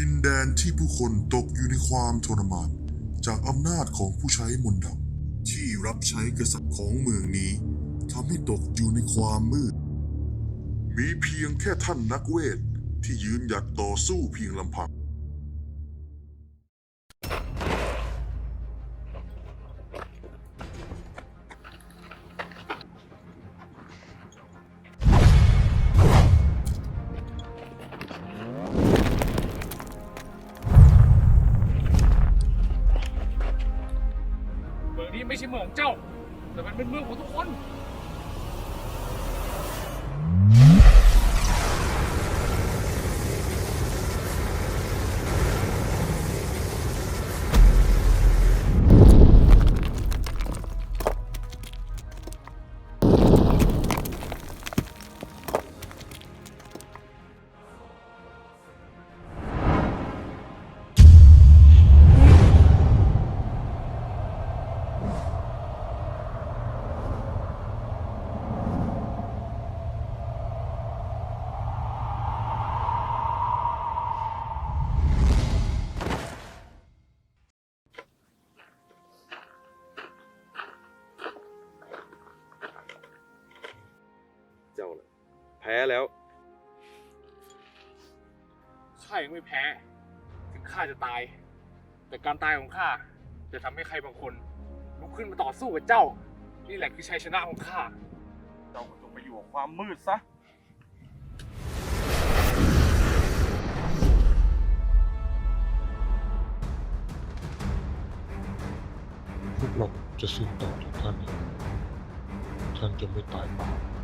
ดินแดนที่ผู้คนตกอยู่ในความทรมาน จากอำนาจของผู้ใช้มนต์ดำที่รับใช้กษัตริย์ของเมืองนี้ทำให้ตกอยู่ในความมืด มีเพียงแค่ท่านนักเวทที่ยืนหยัดต่อสู้เพียงลำพัง นี้ไม่ใช่เมืองของเจ้า แต่มันเป็นเมืองของทุกคน พ้แล้ว ข้ายังไม่แพ้ ถึงข้าจะตาย แต่การตายของข้าจะทำให้ใครบางคนลุกขึ้นมาต่อสู้กับเจ้า นี่แหละคือชัยชนะของข้า เจ้าก็จงไปอยู่กับความมืดซะ พวกเราจะสิ้นต่อทุกท่าน ท่านจะไม่ตายเปล่า